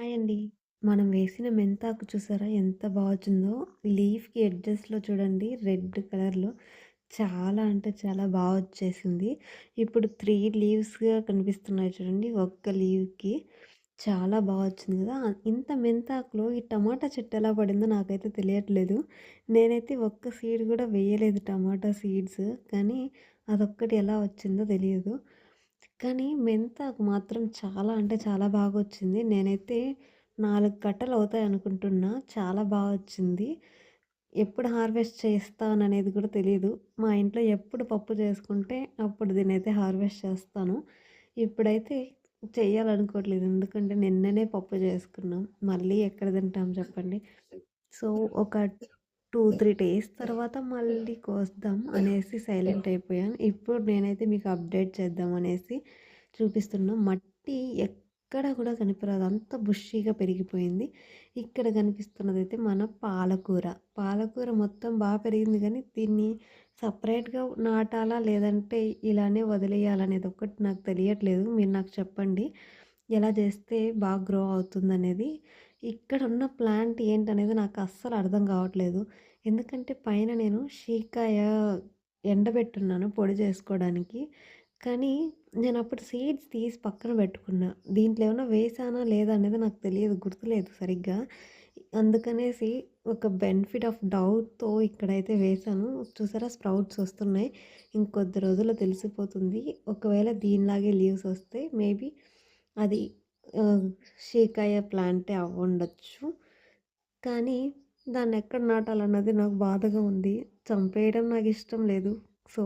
Hi అండి. మనం వేసిన మెంతాకు చూసారా ఎంత బాగుందో వచ్చిందో. లీఫ్‌కి ఎడ్జెస్‌లో చూడండి రెడ్ కలర్‌లో చాలా అంటే చాలా బాగా వచ్చేసింది. ఇప్పుడు త్రీ లీవ్స్‌గా కనిపిస్తున్నాయి చూడండి. ఒక్క లీవ్‌కి చాలా బాగా వచ్చింది కదా! ఇంత మెంతాకులో ఈ టమాటా చెట్టు ఎలా పడిందో నాకైతే తెలియట్లేదు. నేనైతే ఒక్క సీడ్ కూడా వేయలేదు టమాటా సీడ్స్. కానీ అదొక్కటి ఎలా వచ్చిందో తెలియదు. కానీ మెంతాకు మాత్రం చాలా అంటే చాలా బాగా వచ్చింది నేనైతే నాలుగు కట్టలు అవుతాయి అనుకుంటున్నా. చాలా బాగా వచ్చింది. ఎప్పుడు హార్వెస్ట్ చేస్తాననేది కూడా తెలియదు మా ఇంట్లో ఎప్పుడు పప్పు చేసుకుంటే అప్పుడు దీనైతే హార్వెస్ట్ చేస్తాను. ఇప్పుడైతే చేయాలనుకోవట్లేదు ఎందుకంటే నిన్ననే పప్పు చేసుకున్నాం. మళ్ళీ ఎక్కడ తింటాం చెప్పండి. సో, ఒక 2, 3 డేస్ తర్వాత మళ్ళీ కోద్దాం అనేసి సైలెంట్ అయిపోయాను. ఇప్పుడు నేనైతే మీకు అప్డేట్ చేద్దాం అనేసి చూపిస్తున్నా. మట్టి ఎక్కడ కూడా కనిపిరాదు. అంత బుషీగా పెరిగిపోయింది. ఇక్కడ కనిపిస్తున్నదైతే మన పాలకూర. పాలకూర మొత్తం బా పెరిగింది కానీ దీన్ని సెపరేట్‌గా నాటాలా? లేదంటే ఇలానే వదిలేయాలనేది ఒక్కటి నాకు తెలియట్లేదు. మీరు నాకు చెప్పండి. ఎలా చేస్తే బాగా గ్రో ఇక్కడ ఉన్న ప్లాంట్ ఏంటనేది నాకు అస్సలు అర్థం కావట్లేదు. ఎందుకంటే పైన నేను షీకాయ ఎండబెట్టున్నాను పొడి చేసుకోవడానికి. కానీ నేను అప్పుడు సీడ్స్ తీసి పక్కన పెట్టుకున్నా. దీంట్లో ఏమైనా వేసానా లేదా అనేది నాకు తెలియదు. గుర్తులేదు సరిగ్గా. అందుకనేసి ఒక బెనిఫిట్ ఆఫ్ డౌట్‌తో ఇక్కడైతే వేసాను చూసారా స్ప్రౌట్స్ వస్తున్నాయి. ఇంకొద్ది రోజుల్లో తెలిసిపోతుంది. ఒకవేళ దీనిలాగే లీవ్స్ వస్తే మేబీ అది షేక్ షీకాయ ప్లాంటే అవ్వండొచ్చు కానీ దాన్ని ఎక్కడ నాటాలన్నది నాకు బాధగా ఉంది. చంపేయడం నాకు ఇష్టం లేదు. సో